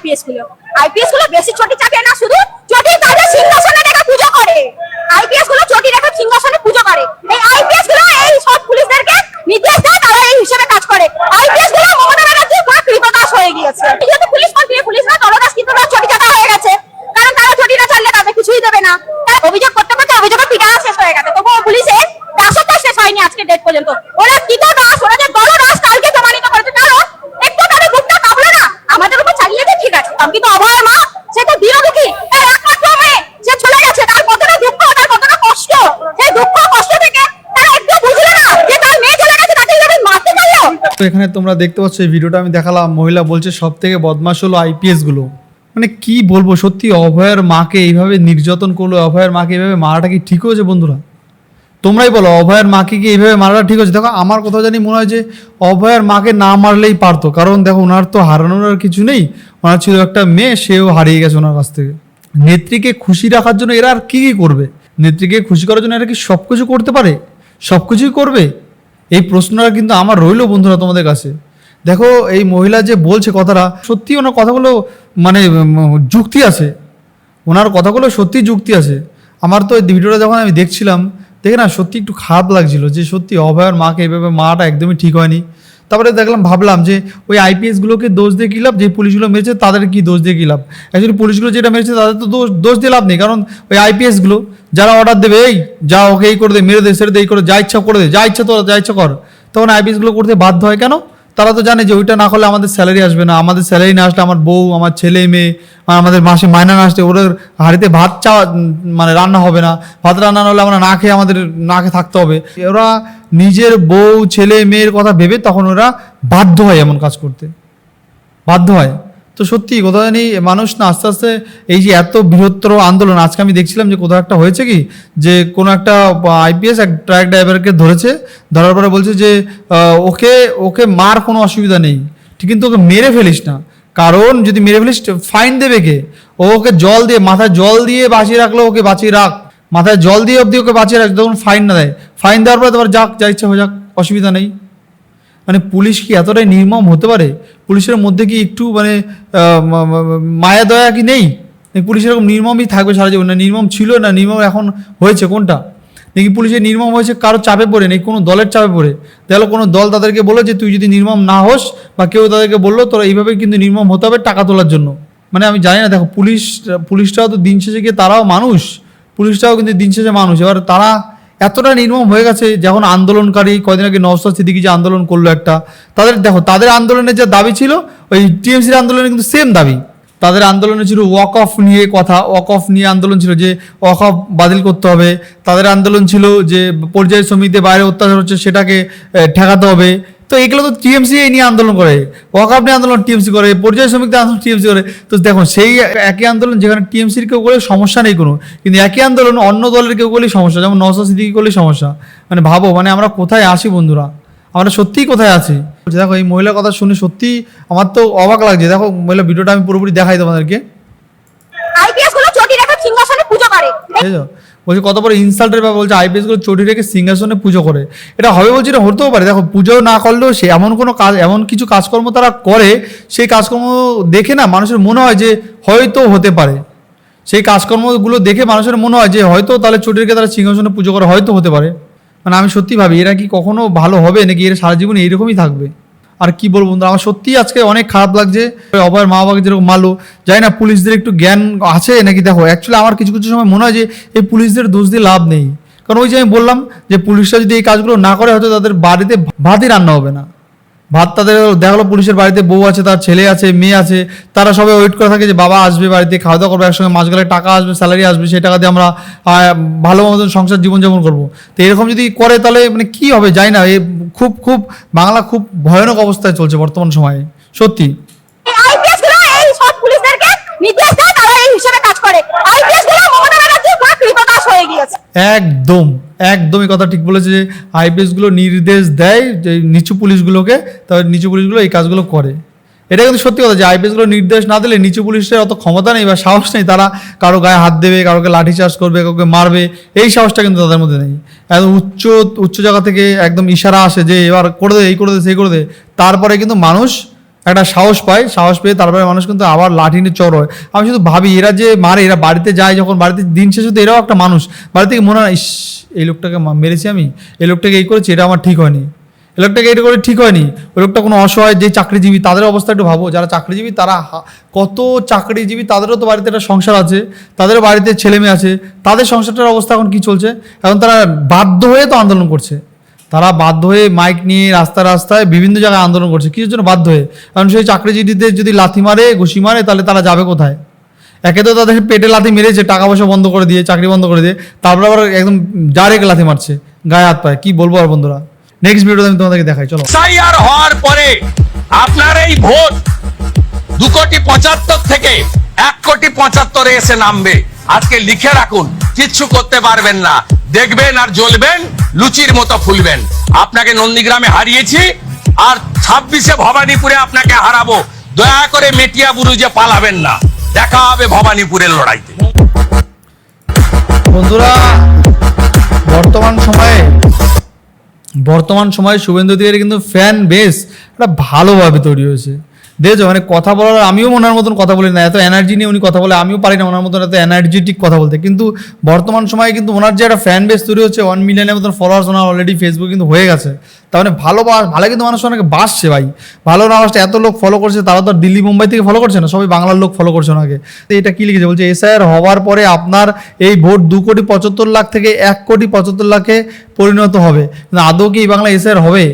আইপিএসগুলো। আইপিএসগুলো বেশি চটি চাপে না, শুধু চটি তাদের সিংহাসনে রেখে পুজো করে। আইপিএসগুলো চটি রেখে সিংহাসনে পুজো করে এই আইপিএসগুলো এই সব পুলিশদেরকে নির্দেশ দেয় তারা এই হিসেবে কাজ করে আইপিএসগুলো মমতা ব্যানার্জির পুরো কৃপদাস হয়ে গিয়েছে যেহেতু পুলিশ মন্ত্রী পুলিশ না দলদাস কিন্তু ওরা চটি চাপা হয়ে গেছে কারণ তারা চটি না চাললে তাদের কিছুই দেবে না তারা অভিযোগ করতে করতে অভিযোগের ঠিকানা শেষ হয়ে গেছে তবুও পুলিশের দাসত্ব শেষ হয়নি আজকে ডেট পর্যন্ত ওরা কৃত দাস ওরা যে দলদাস কালকে প্রমাণিত করেছে কারণ একটু তাদের বুকটা কাঁপলো না আমাদের উপর চালিয়ে দিয়ে ঠিক আছে কিন্তু অভয় মা সে তো দীনদুখী এর একমাত্র মেয়ে সে চলে গেছে তার কতটা দুঃখ তার কতটা কষ্ট সেই দুঃখ কষ্ট থেকে তারা একটু বুঝলো না যে তার মেয়ে চলে গেছে তাকে এইভাবে মারতে পারল তো এখানে তোমরা দেখতে পাচ্ছ, এই ভিডিওটা আমি দেখালাম। মহিলা বলছে সব থেকে বদমাশ হলো আইপিএসগুলো। মানে কি বলব, সত্যি অভয়ের মাকে এইভাবে নির্যাতন করল, অভয়ের মাকে এইভাবে মারাটা কি ঠিক হয়েছে বন্ধুরা? তোমরাই বলো, অভয়ের মাকে কি এইভাবে মারাটা ঠিক হয়েছে? দেখো, আমার কোথাও জানি মনে হয় যে অভয়ের মাকে না মারলেই পারতো। কারণ দেখো, ওনার তো হারানোর আর কিছু নেই। ওনার ছিল একটা মেয়ে, সেও হারিয়ে গেছে ওনার কাছ থেকে। নেত্রীকে খুশি রাখার জন্য এরা আর কী কী করবে? নেত্রীকে খুশি করার জন্য এরা কি সব কিছু করতে পারে? সব কিছুই করবে? এই প্রশ্নটা কিন্তু আমার রইল বন্ধুরা তোমাদের কাছে। দেখো, এই মহিলা যে বলছে কথাটা সত্যি ওনার কথাগুলো মানে যুক্তি আছে। ওনার কথাগুলো সত্যি যুক্তি আছে। আমার তো এই ভিডিওটা যখন আমি দেখছিলাম, দেখে না সত্যি একটু খারাপ লাগছিল যে সত্যি অভয়ার মাকে এইভাবে মাটা একদমই ঠিক হয়নি। তারপরে দেখলাম, ভাবলাম যে ওই আইপিএসগুলোকে দোষ দিয়ে কী লাভ? যে পুলিশগুলো মেরেছে তাদের কি দোষ দিয়ে কী লাভ? অ্যাকচুয়ালি পুলিশগুলো যেটা মেরেছে তাদের তো দোষ দোষ দিয়ে লাভ নেই। কারণ ওই আইপিএসগুলো যারা অর্ডার দেবে, এই যা ওকে এই করে দে, মেরে দে সেরে দে, এই করে যা ইচ্ছা করে দে, যা ইচ্ছা তোরা, যা ইচ্ছা কর। তখন আইপিএসগুলো করতে বাধ্য হয় কেন? তারা তো জানে যে ওইটা না হলে আমাদের স্যালারি আসবে না। আমাদের স্যালারি না আসলে আমার বউ, আমার ছেলে মেয়ে আমাদের মাসে মাইনা না আসলে ওদের হাড়িতে ভাত চাওয়া মানে রান্না হবে না। ভাত রান্না না হলে আমরা না খেয়ে আমাদের, না খেয়ে থাকতে হবে। ওরা নিজের বউ, ছেলে, মেয়ের কথা ভেবে তখন ওরা বাধ্য হয় এমন কাজ করতে। বাধ্য হয়। তো সত্যি কোথাও জানি মানুষ না, আস্তে আস্তে এই যে এত বৃহত্তর আন্দোলন, আজকে আমি দেখছিলাম যে কোথাও একটা হয়েছে কি? যে কোনো একটা আইপিএস এক ট্রাক ড্রাইভারকে ধরেছে, ধরার পরে বলছে যে ওকে ওকে মার কোনো অসুবিধা নেই ঠিক কিন্তু ওকে মেরে ফেলিস না। কারণ যদি মেরে ফেলিস ফাইন দেবে কে? ও ওকে জল দিয়ে, মাথায় জল দিয়ে বাঁচিয়ে রাখল, ওকে বাঁচিয়ে রাখ। মাথায় জল দিয়ে অবধি ওকে বাঁচিয়ে রাখ, তখন ফাইন না দেয়। ফাইন দেওয়ার পরে তোমার যাক, যা ইচ্ছা হয়ে যাক, অসুবিধা নেই। মানে পুলিশ কি এতটাই নির্মম হতে পারে? পুলিশের মধ্যে কি একটু মানে মায়া, দয়া কি নেই? পুলিশ এরকম নির্মমই থাকবে সারা জীবন? না, নির্মম ছিল না, নির্মম এখন হয়েছে। কোনটা? নাকি পুলিশের নির্মম হয়েছে, কারও চাপে পড়ে, নাকি কোনো দলের চাপে পড়ে? তাহলে কোনো দল তাদেরকে বলল যে, তুই যদি নির্মম না হোস বা কেউ তাদেরকে বলল, তোরা এইভাবে কিন্তু নির্মম হতে হবে টাকা তোলার জন্য। মানে আমি জানি না, দেখো, পুলিশ, পুলিশটাও তো দিন শেষে গিয়ে তারাও মানুষ। পুলিশটাও কিন্তু দিন শেষে মানুষ। এবার তারা এতটা নির্মম হয়ে গেছে যখন আন্দোলনকারী কয়দিন আগে নওসাদ সিদ্দিকি যে আন্দোলন করল একটা, তাদের দেখো, তাদের আন্দোলনের যে দাবি ছিল, ওই টিএমসির আন্দোলনে কিন্তু সেম দাবি। তাদের আন্দোলনে ছিল ওয়াক অফ নিয়ে কথা ওয়াক অফ নিয়ে আন্দোলন ছিল যে ওয়াক অফ বাতিল করতে হবে। তাদের আন্দোলন ছিল যে পর্যায় সমিতিতে বাইরে অত্যাচার হচ্ছে সেটাকে ঠেকাতে হবে। তো এগুলো তো টিএমসি এই নিয়ে আন্দোলন করে। ওয়াকআপ নিয়ে আন্দোলন টিএমসি করে পর্যায় শ্রমিকদের আন্দোলন টিএমসি করে। তো দেখুন সেই একই আন্দোলন যেখানে টিএমসির কেউ করলে সমস্যা নেই কোনো। কিন্তু একই আন্দোলন অন্য দলের কেউ করলেই সমস্যা যেমন নওসাদ সিদ্দিকি করলেই সমস্যা। মানে ভাবো মানে আমরা কোথায় আসি বন্ধুরা? আমরা সত্যিই কোথায় আছি? দেখো এই মহিলার কথা শুনে সত্যি আমার তো অবাক লাগছে। দেখো মহিলা ভিডিওটা আমি পুরোপুরি দেখাই তোমাদেরকে। আইপিএসগুলো চটি রেখে সিংহাসনে পুজো করে। বলছে, কত বড় ইনসাল্টের ব্যাপার, বলছে আইপিএসগুলো চটি রেখে সিংহাসনে পুজো করে। এটা হবে বলছে এটা হতেও পারে। দেখো, পুজো না করলেও সে এমন কোনো কাজ, এমন কিছু কাজকর্ম তারা করে, সেই কাজকর্ম দেখে না মানুষের মনে হয় যে হয়তো হতে পারে। সেই কাজকর্মগুলো দেখে মানুষের মনে হয় যে হয়তো তাহলে চটি রেখে তারা সিংহাসনে পুজো করে, হয়তো হতে পারে। মানে আমি সত্যি ভাবি, এরা কি কখনো ভালো হবে? নাকি এরা সারা জীবন এইরকমই থাকবে? আর কি বলব বন্ধুরা? আমার সত্যিই আজকে অনেক খারাপ লাগছে। অভয়ের মা বাবাকে যেরকম মারলো, জানি না পুলিশদের একটু জ্ঞান আছে নাকি দেখো অ্যাকচুয়ালি আমার কিছু কিছু সময় মনে হয় যে এই পুলিশদের দোষ দিয়ে লাভ নেই। কারণ ওই যে আমি বললাম যে পুলিশরা যদি এই কাজগুলো না করে, হয়তো তাদের বাড়িতে ভাতই রান্না হবে না। ভাত তাদের দেখল পুলিশের বাড়িতে বউ আছে, তার ছেলে আছে, মেয়ে আছে, তারা সবাই ওয়েট করে থাকে যে বাবা আসবে বাড়িতে খাওয়া দাওয়া করব, একসঙ্গে মাস গেলে টাকা আসবে স্যালারি আসবে, সেই টাকা দিয়ে আমরা ভালো মতন সংসার জীবনযাপন করব। তো এরকম যদি করে তাহলে মানে কি হবে যাই না, এ খুব খুব, বাংলা খুব ভয়ানক অবস্থায় চলছে বর্তমান সময়ে। সত্যি। কাজ করে আইপিএসগুলো মমতা ব্যানার্জির পুরো কৃপদাস হয়ে গিয়েছে একদম, একদমই কথা ঠিক বলেছে যে আইপিএসগুলো নির্দেশ দেয় যে নিচু পুলিশগুলোকে তবে নিচু পুলিশগুলো এই কাজগুলো করে। এটা কিন্তু সত্যি কথা যে আইপিএসগুলো নির্দেশ না দিলে নিচু পুলিশের অত ক্ষমতা নেই বা সাহস নেই, তারা কারও গায়ে হাত দেবে, কারোকে লাঠিচার্জ করবে, কাউকে মারবে, এই সাহসটা কিন্তু তাদের মধ্যে নেই। একদম উচ্চ উচ্চ জায়গা থেকে একদম ইশারা আসে যে এবার করে দে, এই করে দে, সেই করে দে, তারপরে কিন্তু মানুষ একটা সাহস পায়, সাহস পেয়ে তারপরে মানুষ কিন্তু আবার লাঠি নিয়ে চড় হয়। আমি শুধু ভাবি, এরা যে মারে, এরা বাড়িতে যায় যখন, বাড়িতে দিন শেষে তো এরাও একটা মানুষ। বাড়ি থেকে মনে হয়, ইস, এই লোকটাকে মেরেছি আমি? এই লোকটাকে এই করেছি, এটা আমার ঠিক হয়নি। এই লোকটাকে এটা করে ঠিক হয়নি। ওই লোকটা কোনো অসহায়, যে চাকরিজীবী, তাদের অবস্থা একটু ভাবো। যারা চাকরিজীবী, তারা কত চাকরিজীবী, তাদেরও তো বাড়িতে একটা সংসার আছে তাদেরও বাড়িতে ছেলে মেয়ে আছে, তাদের সংসারটার অবস্থা এখন কি চলছে? এখন তারা বাধ্য হয়ে তো আন্দোলন করছে। তারা বাধ্য হয়ে মাইক নিয়ে রাস্তা রাস্তায় বিভিন্ন জায়গায় আন্দোলন করছে। কিছুর জন্য বাধ্য হয়ে? কারণ সেই চাকরিজীবীদের যদি লাথি মারে, ঘুষি মারে, তাহলে তারা যাবে কোথায়? একে তো তাদের পেটে লাথি মেরেছে, টাকা পয়সা বন্ধ করে দিয়ে, চাকরি বন্ধ করে দিয়ে, তারপর আবার একদম ডাইরেক্ট লাথি মারছে, গায়ে হাত পায়। কি বলব আর বন্ধুরা? নেক্সট ভিডিওতে আমি তোমাদেরকে দেখাই, চলো। এসআইআর হওয়ার পরে আপনার এই ভোট দু কোটি পঁচাত্তর থেকে এক কোটি পঁচাত্তরে এসে নামবে। আজকে লিখে রাখুন, কিচ্ছু করতে পারবেন না। দেখবেন আর জ্বলবেন লুচির মতো ফুলবেন। আপনাকে নন্দীগ্রামে হারিয়েছি, আর ছাব্বিশে ভবানীপুরে আপনাকে হারাবো। দয়া করে মেটিয়া বুরুজে পালাবেন না। দেখা হবে ভবানীপুরের লড়াইতে। বন্ধুরা, বর্তমান সময়ে বর্তমান সময়ে শুভেন্দু অধিকারী কিন্তু ফ্যান বেস একটা ভালোভাবে তৈরি হয়েছে। দেখছ? মানে কথা বলার, আমিও ওনার মতন কথা বলি না। এত এনার্জি নিয়ে উনি কথা বলে, আমিও পারি না ওনার মতন এত এনার্জেটিক কথা বলতে। কিন্তু বর্তমান সময়ে কিন্তু ওনার যে একটা ফ্যান বেস তৈরি হচ্ছে ওয়ান মিলিয়নের মতন ফলোয়ার্স ওনার অলরেডি ফেসবুক কিন্তু হয়ে গেছে। তার মানে ভালো ভালো কিন্তু মানুষ অনেকে বাসছে ভাই। ভালো না বাসছে এত লোক ফলো করছে, তারা তো দিল্লি, মুম্বাই থেকে ফলো করছে না? সবাই বাংলার লোক ফলো করছে ওনাকে। তো এটা কি লিখেছে? বলছে এসআইআর হওয়ার পরে আপনার এই ভোট দু কোটি পঁচাত্তর লাখ থেকে এক কোটি পঁচাত্তর লাখে পরিণত হবে। আদৌ কি এই বাংলা এসআইআর হবে?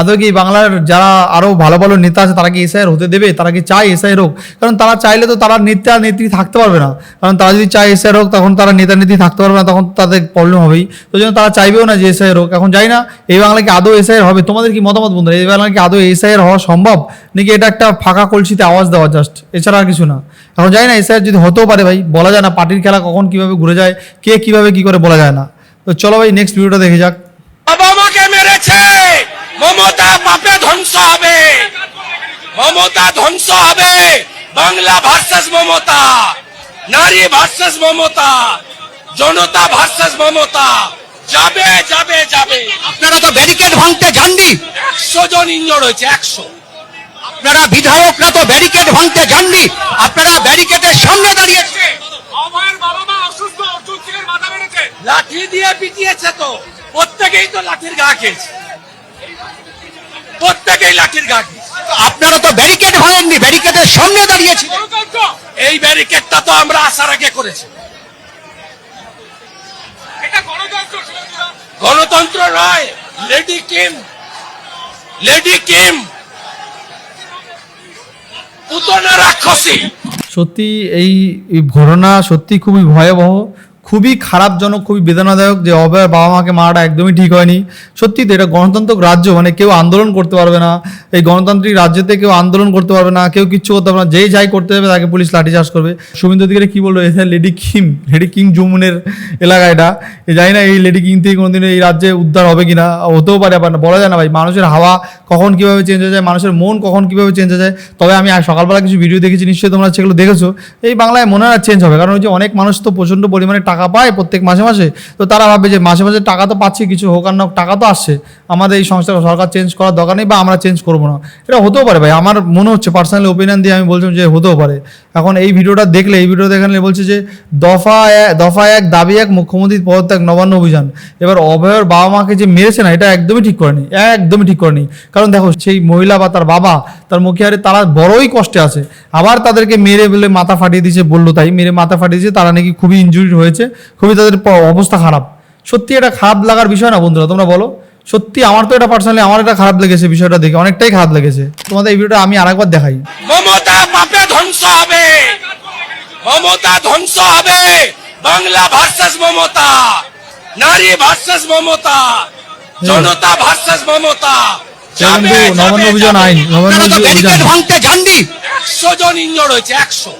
আদৌ কি বাংলার যারা আরও ভালো ভালো নেতা আছে, তারা কি এসআইআর হতে দেবে? তারা কি চায় এসআইআর হোক? কারণ তারা চাইলে তো তারা নেতা নেত্রী থাকতে পারবে না। কারণ তারা যদি চায় এসআইআর হোক, তখন তারা নেতা নেত্রী থাকতে পারবে না, তখন তাদের প্রবলেম হবেই। তো জন্য তারা চাইবেও না যে এসআইআর হোক। এখন যাই না, এই বাংলায় কি আদৌ এসআইআর হবে? তোমাদের কি মতামত বন্ধুরা? এই বাংলায় কি আদৌ এসআইআর হওয়া সম্ভব? নাকি এটা একটা ফাঁকা কলসিতে আওয়াজ দেওয়া জাস্ট এছাড়া আর কিছু না। এখন যাই না এসআইআর যদি হতেও পারে ভাই, বলা যায় না পার্টির খেলা কখন কীভাবে ঘুরে যায়, কে কীভাবে কি করে বলা যায় না। তো চলো ভাই নেক্সট ভিডিওটা দেখে যাক। বাবা মেরেছে! মমতা পাপে ধ্বংস হবে। মমতা ধ্বংস হবে। বাংলা ভার্সেস মমতা নারী ভার্সেস মমতা জনতা ভার্সেস মমতা। যাবে যাবে যাবে। আপনারা তো ব্যারিকেড ভাঙতে যাননি। একশো জন ইঞ্জোর হয়েছে একশো। আপনারা বিধায়করা তো ব্যারিকেড ভাঙতে যাননি। আপনারা ব্যারিকেডের সামনে দাঁড়িয়েছে। আমার বাবা মা অসুস্থ লাঠি দিয়ে পিটিয়েছে তো। প্রত্যেকেই তো লাঠির গা খেয়েছে। প্রত্যেকেই লাঠির গা খেয়েছে আপনারা তো ব্যারিকেড ভাঙেননি ব্যারিকেডের সামনে দাঁড়িয়েছে। এই ব্যারিকেডটা তো আমরা আসার আগে করেছি। গণতন্ত্র নয় lady Kim lady Kim Putana রাক্ষসী। সত্যি এই ঘটনা সত্যি খুবই ভয়াবহ। খুবই খারাপজনক, খুবই বেদনাদায়ক যে অভয়ের বাবা মাকে মারাটা একদমই ঠিক হয়নি। সত্যি তো এটা গণতান্ত্রিক রাজ্য মানে কেউ আন্দোলন করতে পারবে না। এই গণতান্ত্রিক রাজ্যতে কেউ আন্দোলন করতে পারবে না, কেউ কিচ্ছু করতে পারবে না, যেই যাই করতে হবে তাকে পুলিশ লাঠিচার্জ করবে। শুভেন্দু অধিকারী কি বলল? এটা লেডি কিং লেডি কিং জুমুনের এলাকা এটা। জানি না এই লেডি কিং থেকে কোনোদিন এই রাজ্যে উদ্ধার হবে কিনা, হতেও পারে আবার বলা যায় না ভাই। মানুষের হাওয়া কখন কীভাবে চেঞ্জ হয়ে যায়, মানুষের মন কখন কীভাবে চেঞ্জ হয়ে যায়, তবে আমি আজ সকালবেলা কিছু ভিডিও দেখেছি, নিশ্চয়ই তোমরা সেগুলো দেখেছ। এই বাংলায় মনে হয় চেঞ্জ হবে, কারণ ওই যে অনেক মানুষ তো প্রচণ্ড পরিমাণে টাকা পায় প্রত্যেক মাসে মাসে, তো তারা ভাবে যে মাসে মাসে টাকা তো পাচ্ছি, কিছু হোক আর না টাকা তো আসছে। আমাদের এই সংস্থা সরকার চেঞ্জ করার দরকার নেই বা আমরা চেঞ্জ করব না। এটা হতেও পারে ভাই, আমার মনে হচ্ছে পার্সোনালি ওপিনিয়ন দিয়ে আমি বলছিলাম যে হতেও পারে। এখন এই ভিডিওটা দেখলে, এই ভিডিও দেখালে বলছে যে দফা দফা এক, দাবি এক, মুখ্যমন্ত্রী পদত্যাগ, নবান্ন অভিযান। এবার অভয়ের বাবা মাকে যে মেরেছে না, এটা একদমই ঠিক করেনি, একদমই ঠিক করেনি। কারণ দেখো সেই মহিলা বা তার বাবা তার মুখে আরে তারা বড়ই কষ্টে আছে। আবার তাদেরকে মেরে বলে মাথা ফাটিয়ে দিয়েছে বলল তাই। মেরে মাথা ফাটিয়ে দিয়েছে তারা নাকি খুবই ইনজুরি হয়েছে খুবই তাদের অবস্থা খারাপ। সত্যি এটা খারাপ লাগার বিষয় না বন্ধুরা তোমরা বলো। সত্যি আমার তো এটা পার্সোনালি আমার এটা খারাপ লেগেছে বিষয়টা দেখে অনেকটাই খারাপ লেগেছে। তোমাদের এই ভিডিওটা আমি আরেকবার দেখাই। মমতা পাপে ধ্বংস হবে। মমতা ধ্বংস হবে। বাংলা ভার্সেস মমতা। নারী ভার্সেস মমতা। জনতা ভার্সেস মমতা। যাবে, নবান্ন অভিযান আইন নবান্ন অভিযান ভাঙতে যাননি একশো জন ইঞ্জোর হয়েছে একশো।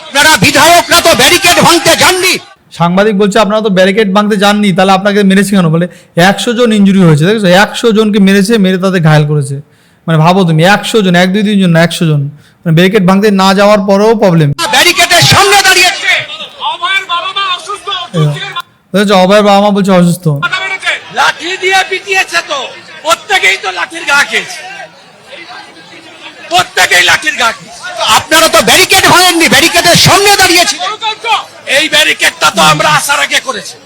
আপনারা বিধায়করা তো ব্যারিকেড ভাঙতে যাননি। সাংবাদিক বলছে আপনারা তো ব্যারিকেড ভাঙতে যাননি তাহলে আপনাকে মেরেছে কেন? বলে একশো জন ইঞ্জুরি হয়েছে দেখছ? একশো জনকে মেরেছে মেরে তাদের ঘায়ল করেছে। মানে ভাবো তুমি একশো জন এক দুই তিনজন না একশো জন। মানে ব্যারিকেড ভাঙতে না যাওয়ার পরেও প্রবলেম ব্যারিকেডের সামনে দাঁড়িয়েছে দেখছ? অভয়ের বাবা মা বলছে অসুস্থ। লাঠি দিয়ে পিটিয়েছে তো। প্রত্যেকেই তো লাঠির গা খেয়েছে। প্রত্যেকেই লাঠির গা আপনারা তো ব্যারিকেড ভাঙেননি ব্যারিকেডের সঙ্গে দাঁড়িয়েছি। এই ব্যারিকেডটা তো আমরা আসার আগে করেছি।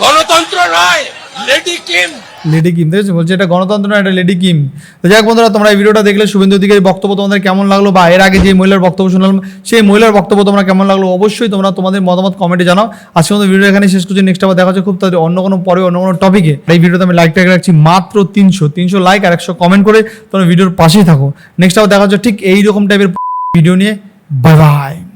গণতন্ত্র নয়। লেডি কিম লেডি কিম আছে বলছে, এটা গণতন্ত্র না এটা লেডি কিম তো যাই হোক বন্ধুরা, তোমরা এই ভিডিওটা দেখলে, শুভেন্দু অধিকারী বক্তব্য তোমাদের কেমন লাগল? বা এর আগে যে মহিলার বক্তব্য শুনলাম, সেই মহিলার বক্তব্য তোমরা কেমন লাগল? অবশ্যই তোমরা তোমাদের মতামত কমেন্টে জানাও। আজকে আমাদের ভিডিও এখানে শেষ করছি। নেক্সট আবার দেখা হচ্ছে খুব তাদের অন্য কোনো পরে, অন্য কোনো টপিকে এই ভিডিওতে আমি লাইক রাখছি মাত্র তিনশো তিনশো লাইক আর একশো কমেন্ট করে তোমরা ভিডিওর পাশেই থাকো। নেক্সট আবার দেখা হচ্ছে ঠিক এইরকম টাইপের ভিডিও নিয়ে। Bye bye